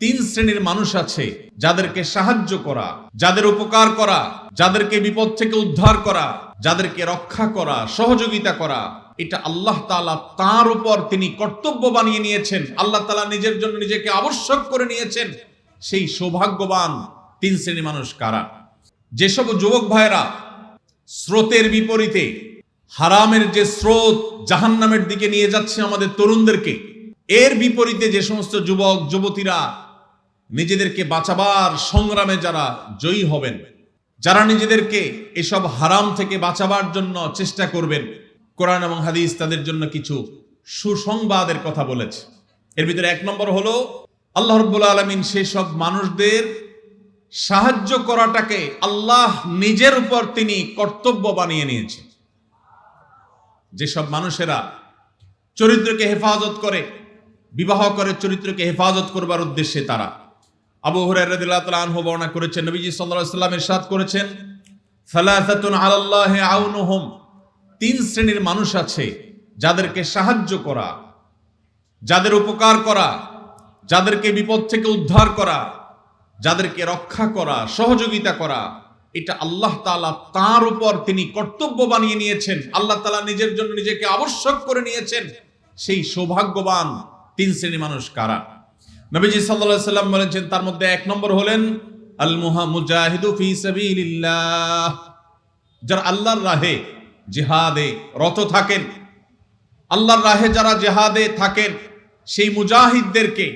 তিন শ্রেণির মানুষ আছে, যাদেরকে সাহায্য করা, যাদের উপকার করা, যাদেরকে বিপদ থেকে উদ্ধার করা, যাদেরকে রক্ষা করা, সহযোগিতা করা, এটা আল্লাহ তাআলা তার উপর তিনি কর্তব্য বানিয়ে নিয়েছেন। আল্লাহ তাআলা নিজের জন্য নিজেকে আবশ্যক করে নিয়েছেন। সেই সৌভাগ্যবান তিন শ্রেণি মানুষ কারা? যেসব যুবক ভাইরা স্রোতের বিপরীতে, হারামের যে স্রোত জাহান্নামের দিকে নিয়ে যাচ্ছে আমাদের তরুণদেরকে, এর বিপরীতে যে সমস্ত যুবক, যুবতীরা নিজেদেরকে বাঁচাবার সংগ্রামে যারা জয়ী হবেন, যারা নিজেদেরকে এসব হারাম থেকে বাঁচাবার জন্য চেষ্টা করবেন, কোরআন এবং হাদিস তাদের জন্য কিছু সুসংবাদের কথা বলেছে। এর ভিতরে এক নম্বর হলো, আল্লাহ রব্বুল আলমিন সেসব মানুষদের সাহায্য করাটাকে আল্লাহ নিজের উপর তিনি কর্তব্য বানিয়ে নিয়েছেন। যেসব মানুষেরা চরিত্রকে হেফাজত করে, বিবাহ করে চরিত্রকে হেফাজত করবার উদ্দেশ্যে তারা আবু হুরাইরাদিল্লাহু আনহু বর্ণনা করেছেন, নবীজি আলাইহি সাল্লাম ইরশাদ করেছেন, সালাসাতুন আলাল্লাহি আউনুহুম। তিন শ্রেণির মানুষ আছে যাদেরকে সাহায্য করা, যাদের উপকার করা, যাদেরকে বিপদ থেকে উদ্ধার করা, যাদেরকে রক্ষা করা, সহযোগিতা করা, এটা আল্লাহ তাআলা তার উপর তিনি কর্তব্য বানিয়ে নিয়েছেন। আল্লাহ তাআলা নিজের জন্য নিজেকে আবশ্যক করে নিয়েছেন। সেই সৌভাগ্যবান তিন শ্রেণি মানুষ কারা? নবীজি আলাইহি সাল্লাম বলেছেন, তার মধ্যে এক নম্বর হলেন আল মুহা মুজাহিদু ফি সাবিলিল্লাহ। যারা আল্লাহর রাহে জিহাদে রত থাকেন, আল্লাহর রাহে যারা জেহাদে থাকেন, সেই মুজাহিদদেরকে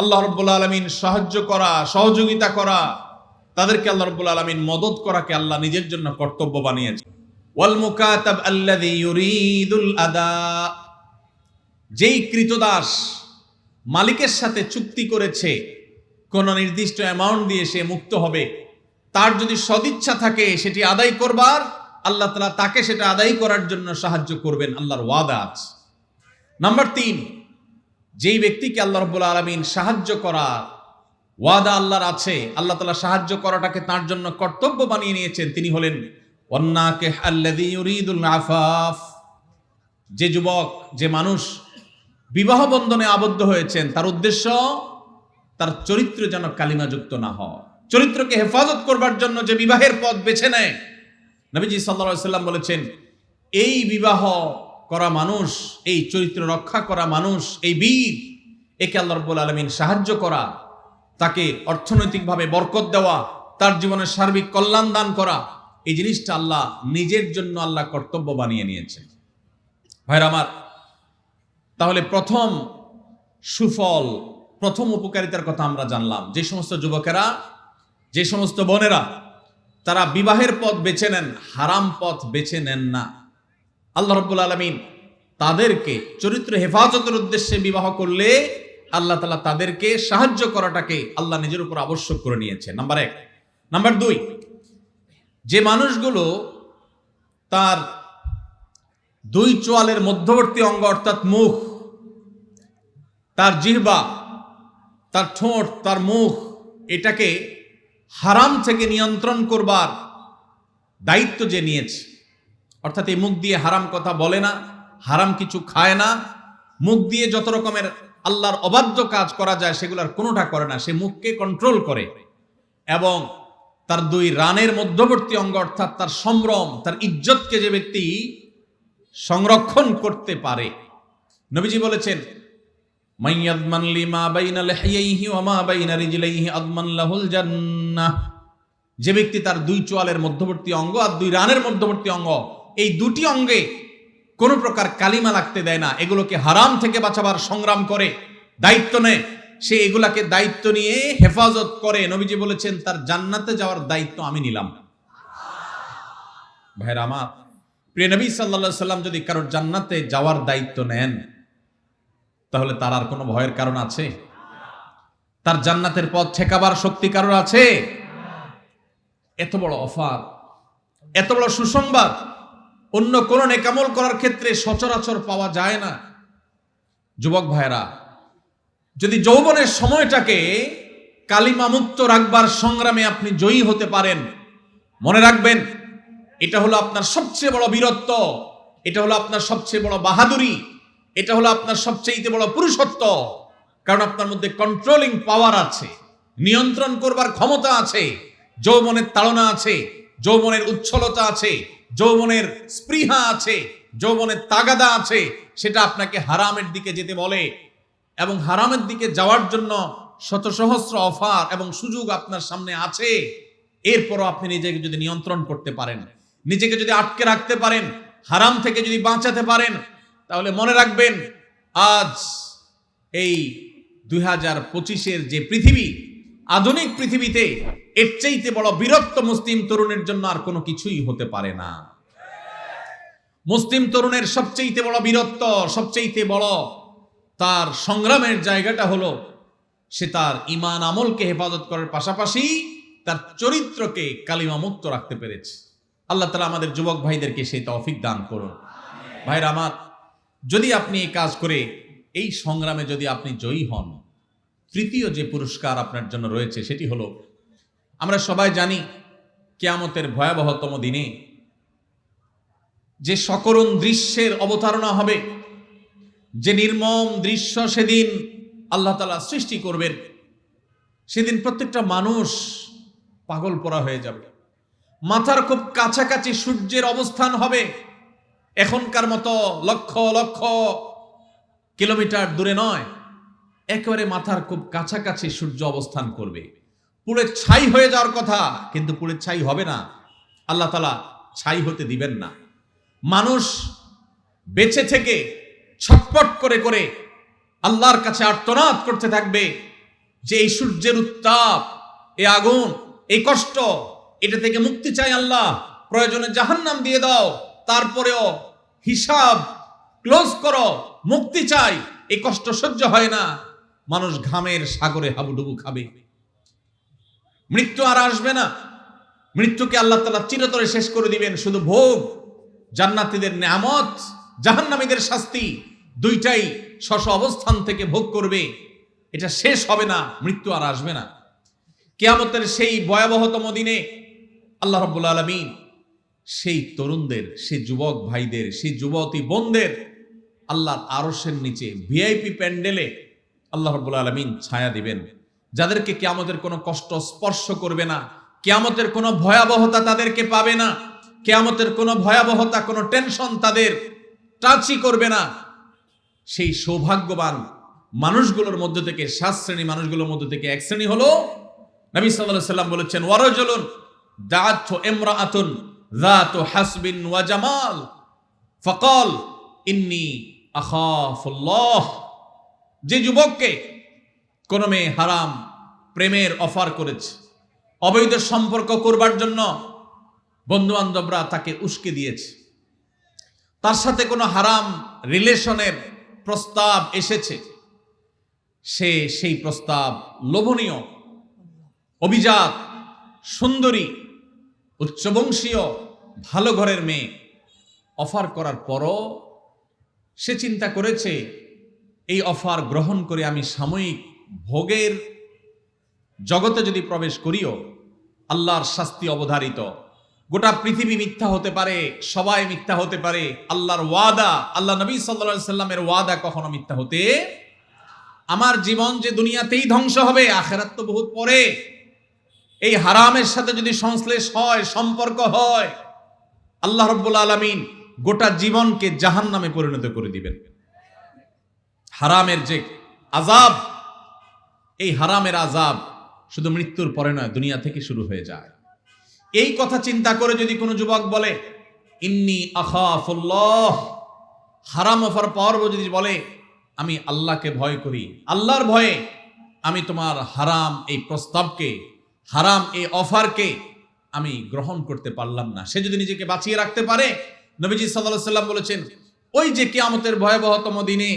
আল্লাহ রব্বুল আলমিন সাহায্য করা, সহযোগিতা করা, তাদেরকে আল্লাহ রব্বুল আলমিন মদত করাকে আল্লাহ নিজের জন্য কর্তব্য বানিয়েছে ওয়াল মুকাতাব আদা। যেই কৃতদাস মালিকের সাথে চুক্তি করেছে। কোন নির্দিষ্ট অ্যামাউন্ট দিয়ে সে মুক্ত হবে। তার যদি সদিচ্ছা থাকে, সেটি আদায় করবার, আল্লাহ তালা তাকে সেটা আদায় করার জন্য সাহায্য করবেন, আল্লাহর ওয়াদা আছে। নাম্বার তিন, যেই ব্যক্তিকে আল্লাহ রব্বুল আলমিন সাহায্য করা ওয়াদা আল্লাহর আছে, আল্লাহ তালা সাহায্য করাটাকে তার জন্য কর্তব্য বানিয়ে নিয়েছেন, তিনি হলেন আফাফ। যে যুবক, যে মানুষ বিবাহ বন্ধনে আবদ্ধ হয়েছেন। তার উদ্দেশ্য, তার চরিত্র যেন কালিমাযুক্ত না হয়। চরিত্রকে হেফাজত করবার জন্য যে বিবাহের পথ বেছে নেয়, নবীজি সাল্লা বলেছেন, এই বিবাহ করা মানুষ, এই চরিত্র রক্ষা করা মানুষ, এই বীর, একে আল্লাহ আলমিন সাহায্য করা, তাকে অর্থনৈতিকভাবে বরকত দেওয়া, তার জীবনের সার্বিক কল্যাণ দান করা, এই জিনিসটা আল্লাহ নিজের জন্য আল্লাহ কর্তব্য বানিয়ে নিয়েছেন। ভাইরা আমার তাহলে প্রথম সুফল, প্রথম উপকারিতার কথা আমরা জানলাম। যে সমস্ত যুবকেরা, যে সমস্ত বোনেরা, তারা বিবাহের পথ বেছে নেন, হারাম পথ বেছে নেন না। আল্লাহ রব্বুল আলমিন তাদেরকে চরিত্র হেফাজতের উদ্দেশ্যে বিবাহ করলে আল্লাহ তালা তাদেরকে সাহায্য করাটাকে আল্লাহ নিজের উপর আবশ্যক করে নিয়েছে নাম্বার এক। নাম্বার দুই, যে মানুষগুলো তার দুই চোয়ালের মধ্যবর্তী অঙ্গ অর্থাৎ মুখ তার জিহবা, তার ঠোঁট, তার মুখ, এটাকে হারাম থেকে নিয়ন্ত্রণ করবার দায়িত্ব যে নিয়েছে। অর্থাৎ এই মুখ দিয়ে হারাম কথা বলে না, হারাম কিছু খায় না। মুখ দিয়ে যত রকমের আল্লাহর অবাধ্য কাজ করা যায় সেগুলোর কোনোটা করে না। সে মুখকে কন্ট্রোল করে এবং তার দুই রানের মধ্যবর্তী অঙ্গ, অর্থাৎ তার সম্ভ্রম, তার ইজ্জতকে যে ব্যক্তি সংরক্ষণ করতে পারে। নবীজি বলেছেন মাইয়াদমান লিমা বাইনা লিহিয়াইহি ওয়া মা বাইনা রিজলাইহি আদমান লাহুল জান্নাহ। যে ব্যক্তি তার দুই চোয়ালের মধ্যবর্তী অঙ্গ আর দুই রানের মধ্যবর্তী অঙ্গ, এই দুটি অঙ্গে কোনো প্রকার কালিমা লাগতে দেয় না। এগুলোকে হারাম থেকে বাঁচাবার সংগ্রাম করে, দায়িত্ব নেয়। সে এগুলাকে দায়িত্ব নিয়ে হেফাজত করে। নবীজি বলেছেন, তার জান্নাতে যাওয়ার দায়িত্ব আমি নিলাম। ভাইরা আমার, প্রিয় নবী সাল্লা সাল্লাম যদি কারোর জান্নাতে যাওয়ার দায়িত্ব নেন তাহলে তার আর কোনো ভয়ের কারণ আছে? তার জান্নাতের পথ ঠেকাবার শক্তি কারণ আছে? এত বড় অফার, এত বড় সুসংবাদ, অন্য কোন নেকামল করার ক্ষেত্রে সচরাচর পাওয়া যায় না। যুবক ভাইরা যদি যৌবনের সময়টাকে কালিমা মুক্ত রাখবার সংগ্রামে আপনি জয়ী হতে পারেন, মনে রাখবেন, এটা হলো আপনার সবচেয়ে বড় বীরত্ব, এটা হলো আপনার সবচেয়ে বড় বাহাদুরি। এটা হলো আপনার সবচেয়ে বড় পুরুষত্ব, কারণ আপনার মধ্যে কন্ট্রোলিং পাওয়ার আছে, নিয়ন্ত্রণ করবার ক্ষমতা আছে, যৌবনের তাড়না আছে, যৌবনের উচ্ছলতা আছে, যৌবনের স্পৃহা আছে, যৌবনের তাগাদা আছে, সেটা আপনাকে হারামের দিকে যেতে বলে এবং হারামের দিকে যাওয়ার জন্য শত সহস্র অফার এবং সুযোগ আপনার সামনে আছে। এরপরও আপনি নিজেকে যদি নিয়ন্ত্রণ করতে পারেন, নিজেকে যদি আটকে রাখতে পারেন, হারাম থেকে যদি বাঁচাতে পারেন তাহলে মনে রাখবেন, আজ এই দুই হাজার পঁচিশের যে পৃথিবী, আধুনিক পৃথিবীতে এর চাইতে বড় বীরত্ব মুসলিম তরুণের জন্য আর কোনো কিছুই হতে পারে না। মুসলিম তরুণের সবচেয়ে বড় বীরত্ব সবচেয়ে বড় তার সংগ্রামের জায়গাটা হলো, সে তার ইমান আমলকে হেফাজত করার পাশাপাশি তার চরিত্রকে কালিমা মুক্ত রাখতে পেরেছে। আল্লাহ তালা আমাদের যুবক ভাইদেরকে সেই তৌফিক দান করুন। ভাইরা আমার যদি আপনি এই কাজ করে, এই সংগ্রামে যদি আপনি জয়ী হন, তৃতীয় যে পুরস্কার আপনার জন্য রয়েছে সেটি হলো, আমরা সবাই জানি কেয়ামতের ভয়াবহতম দিনে যে সকরুণ দৃশ্যের অবতারণা হবে, যে নির্মম দৃশ্য সেদিন আল্লাহ তালা সৃষ্টি করবেন, সেদিন প্রত্যেকটা মানুষ পাগল পরা হয়ে যাবে। মাথার খুব কাছাকাছি সূর্যের অবস্থান হবে। এখনকার মতো লক্ষ লক্ষ কিলোমিটার দূরে নয়। একেবারে মাথার খুব কাছাকাছি সূর্য অবস্থান করবে। পুড়ে ছাই হয়ে যাওয়ার কথা, কিন্তু পুড়ে ছাই হবে না। আল্লাহ তালা ছাই হতে দিবেন না। মানুষ বেঁচে থেকে ছটপট করে করে আল্লাহর কাছে আর্তনাদ করতে থাকবে যে এই সূর্যের উত্তাপ এ আগুন, এই কষ্ট, এটা থেকে মুক্তি চাই আল্লাহ। প্রয়োজনে জাহান্নাম দিয়ে দাও। তারপরেও হিসাব ক্লোজ করো, মুক্তি চাই, এই কষ্ট সহ্য হয় না। মানুষ ঘামের সাগরে হাবুডুবু খাবে। মৃত্যু আর আসবে না। মৃত্যুকে আল্লাহ তালা চিরতরে শেষ করে দিবেন। শুধু ভোগ, জান্নাতীদের নেয়ামত, জাহান্নামীদের শাস্তি, দুইটাই শশ অবস্থান থেকে ভোগ করবে। এটা শেষ হবে না, মৃত্যু আর আসবে না। কেয়ামতের সেই ভয়াবহতম দিনে আল্লাহ রব্বুল আলমিন সেই তরুণদের, সেই যুবক ভাইদের, সেই যুবতী বোনদের আল্লাহর আরসের নিচে ভিআইপি প্যান্ডেলে আল্লাহ রব্বুল আলমিন ছায়া দিবেন। যাদেরকে কেয়ামতের কোনো কষ্ট স্পর্শ করবে না, কেয়ামতের কোনো ভয়াবহতা তাদেরকে পাবে না, কেয়ামতের কোনো ভয়াবহতা, কোনো টেনশন তাদের টাচই করবে না। সেই সৌভাগ্যবান মানুষগুলোর মধ্যে থেকে, সাত শ্রেণি মানুষগুলোর মধ্যে থেকে এক শ্রেণি হলো নবী সাল্লাল্লাহু সাল্লাম বলেছেন, ওয়ারজুলুন দাআত ইমরাআতুন যাতু হাসবিন ওয়া জামাল ফাকাল ইন্নী আখাফুল্লাহ যে যুবককে কোন মেয়ে হারাম প্রেমের অফার করেছে, অবৈধ সম্পর্ক করবার জন্য বন্ধু বান্ধবরা তাকে উস্কে দিয়েছে। তার সাথে কোনো হারাম রিলেশনের প্রস্তাব এসেছে। সে সেই প্রস্তাব লোভনীয়, অভিজাত, সুন্দরী উচ্চবংশীয় ভালো ঘরের মেয়ে অফার করার পরও সে চিন্তা করেছে, এই অফার গ্রহণ করে আমি সাময়িক ভোগের জগতে যদি প্রবেশ করিও, আল্লাহর শাস্তি অবধারিত। গোটা পৃথিবী মিথ্যা হতে পারে, সবাই মিথ্যা হতে পারে, আল্লাহর ওয়াদা, আল্লাহ নবী সাল্লা সাল্লামের ওয়াদা কখনো মিথ্যা হতে আমার জীবন যে দুনিয়াতেই ধ্বংস হবে, আখেরাত তো বহুত পরে। এই হারামের সাথে যদি সংশ্লেষ হয়, সম্পর্ক হয়, আল্লাহ রব্বুল আলমিন গোটা জীবনকে জাহান নামে পরিণত করে দিবেন। হারামের যে আজাব এই হারামের আজাব শুধু মৃত্যুর পরে নয়, দুনিয়া থেকে শুরু হয়ে যায়। এই কথা চিন্তা করে যদি কোনো যুবক বলে, ইন্নি আখাফুল্লাহ হারাম অফার পাওয়ার যদি বলে, আমি আল্লাহকে ভয় করি আল্লাহর ভয়ে আমি তোমার হারাম এই প্রস্তাবকে হারাম এই অফারকে আমি গ্রহণ করতে পারলাম না। সে যদি নিজেকে বাঁচিয়ে রাখতে পারে, নবীজি সাল্লাহ সাল্লাম বলেছেন, ওই যে কেয়ামতের ভয়াবহতম দিনে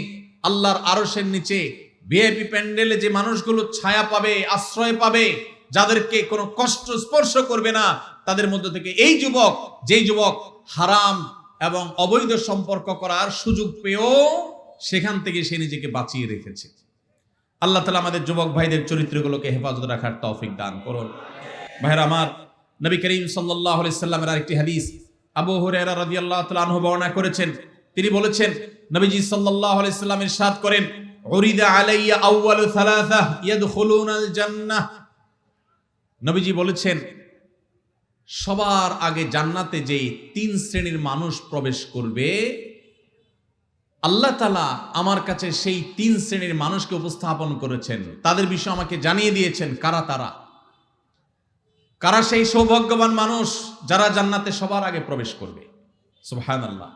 আল্লাহর আরসের নিচে ভিআইপি প্যান্ডেলে যে মানুষগুলো ছায়া পাবে, আশ্রয় পাবে, যাদেরকে কোনো কষ্ট স্পর্শ করবে না, তাদের মধ্যে থেকে এই যুবক, যেই যুবক হারাম এবং অবৈধ সম্পর্ক করার সুযোগ পেয়েও সেখান থেকে সে নিজেকে বাঁচিয়ে রেখেছে। আল্লাহ তালা আমাদের যুবক ভাইদের চরিত্রগুলোকে হেফাজত রাখার তৌফিক দান করুন। ভাইরা আমার নবী করিম সাল্লাহ সাল্লামের আরেকটি হাদিস আবু হুরেরা রাদিয়াল্লাহু আল্লাহ আনহু বর্ণনা করেছেন। তিনি বলেছেন, নবীজি আলাইহি সাল্লামের সাথ করেন আউয়ালু ইয়াদখুলুনাল জান্নাহ। নবীজি বলেছেন, সবার আগে জান্নাতে যেই তিন শ্রেণির মানুষ প্রবেশ করবে আল্লাহ তালা আমার কাছে সেই তিন শ্রেণির মানুষকে উপস্থাপন করেছেন। তাদের বিষয়ে আমাকে জানিয়ে দিয়েছেন, কারা তারা? কারা সেই সৌভাগ্যবান মানুষ যারা জান্নাতে সবার আগে প্রবেশ করবে? আল্লাহ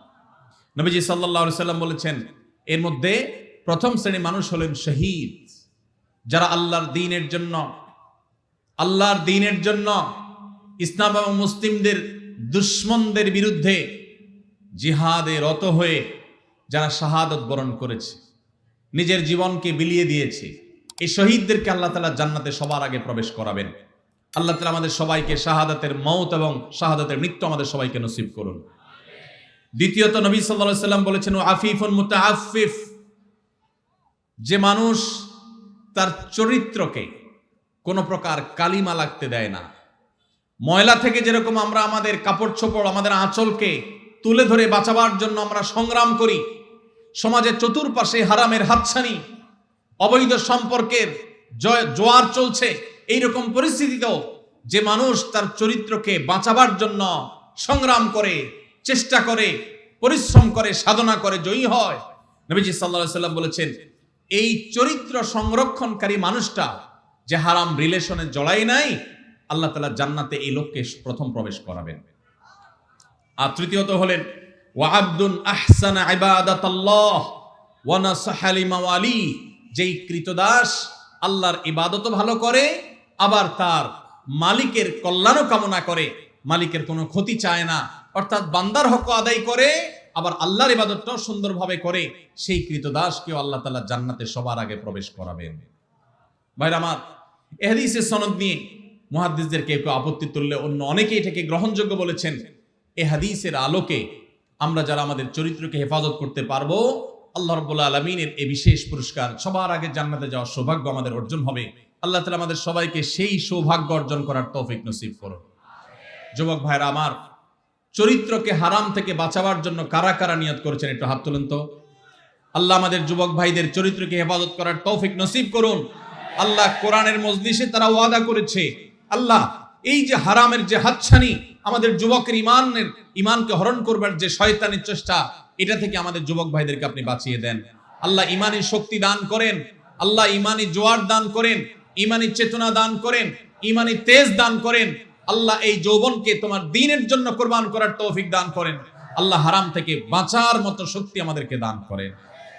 নবীজি সাল্লাহ সাল্লাম বলেছেন, এর মধ্যে প্রথম শ্রেণির মানুষ হলেন শহীদ, যারা আল্লাহর দিনের জন্য, আল্লাহর দিনের জন্য ইসলাম এবং মুসলিমদের দুশ্মনদের বিরুদ্ধে জিহাদে রত হয়ে যারা শাহাদত বরণ করেছে, নিজের জীবনকে বিলিয়ে দিয়েছে, এই শহীদদেরকে আল্লাহ তালা জান্নাতে সবার আগে প্রবেশ করাবেন। আল্লাহ তালা আমাদের সবাইকে শাহাদাতের মৌত এবং শাহাদাতের মৃত্যু আমাদের সবাইকে নসিব করুন। দ্বিতীয়ত নবী সাল্লাহ সাল্লাম বলেছেন আফিফুন মুতাআফিফ যে মানুষ তার চরিত্রকে কোনো প্রকার কালিমা লাগতে দেয় না। ময়লা থেকে যেরকম আমরা আমাদের কাপড় চোপড় আমাদের আঁচলকে তুলে ধরে বাঁচাবার জন্য আমরা সংগ্রাম করি সমাজের চতুর্পাশে হারামের হাতছানি, অবৈধ সম্পর্কের জয়, জোয়ার চলছে। এইরকম পরিস্থিতিতেও যে মানুষ তার চরিত্রকে বাঁচাবার জন্য সংগ্রাম করে, চেষ্টা করে, পরিশ্রম করে, সাধনা করে জয়ী হয়, নবীজি সাল্লাহ সাল্লাম বলেছেন, এই চরিত্র সংরক্ষণকারী মানুষটা যে হারাম রিলেশনে জড়াই নাই, আল্লাহ তালা জান্নাতে এই লোককে প্রথম প্রবেশ করাবেন। আর তৃতীয়ত হলেন ওয়াহাবদুন আহসান ইবাদাতাল্লাহ ওয়া নাসাহা লিমাওয়ালি। যেই কৃতদাস আল্লাহর ইবাদত ভালো করে, আবার তার মালিকের কল্যাণও কামনা করে। মালিকের কোনো ক্ষতি চায় না। অর্থাৎ বান্দার হক আদায় করে, আবার আল্লাহর ইবাদতটাও সুন্দরভাবে করে। সেই কৃতদাসকেও আল্লাহ তাআলা জান্নাতে সবার আগে প্রবেশ করাবেন। ভাইরা আমার এহাদিসের সনদ নিয়ে মুহাদ্দিসদের কেউ কেউ আপত্তি তুললে অন্য অনেকে এটাকে গ্রহণযোগ্য বলেছেন। এ হাদিসের আলোকে আমরা যারা আমাদের চরিত্রকে হেফাজত করতে পারব, আল্লাহ রব্বুল্লা আলমিনের এই বিশেষ পুরস্কার সবার আগে জান্নাতে যাওয়ার সৌভাগ্য আমাদের অর্জন হবে। আল্লাহ তালা আমাদের সবাইকে সেই সৌভাগ্য অর্জন করার তৌফিক নসিব করুন। যুবক ভাইরা আমার, চরিত্রকে হারাম থেকে বাঁচাবার জন্য কারা কারা নিয়ত করেছেন একটু হাত তুলেন তো। আল্লাহ আমাদের যুবক ভাইদের চরিত্রকে হেফাজত করার তৌফিক নসিব করুন। আল্লাহ কোরআনের মজলিসে তারা ওয়াদা করেছে, আল্লাহ এই যে হারামের যে হাতছানি আমাদের যুবকের ইমানের, ইমানকে হরণ করবার যে শয়তানের চেষ্টা, এটা থেকে আমাদের যুবক ভাইদেরকে আপনি বাঁচিয়ে দেন। আল্লাহ ইমানি শক্তি দান করেন, আল্লাহ ইমানি জোয়ার দান করেন ইমানি চেতনা দান করেন ইমানি তেজ দান করেন, আল্লাহ এই যৌবনকে তোমার দিনের জন্য কোরবান করার তৌফিক দান করেন। আল্লাহ হারাম থেকে বাঁচার মতো শক্তি আমাদেরকে দান করেন।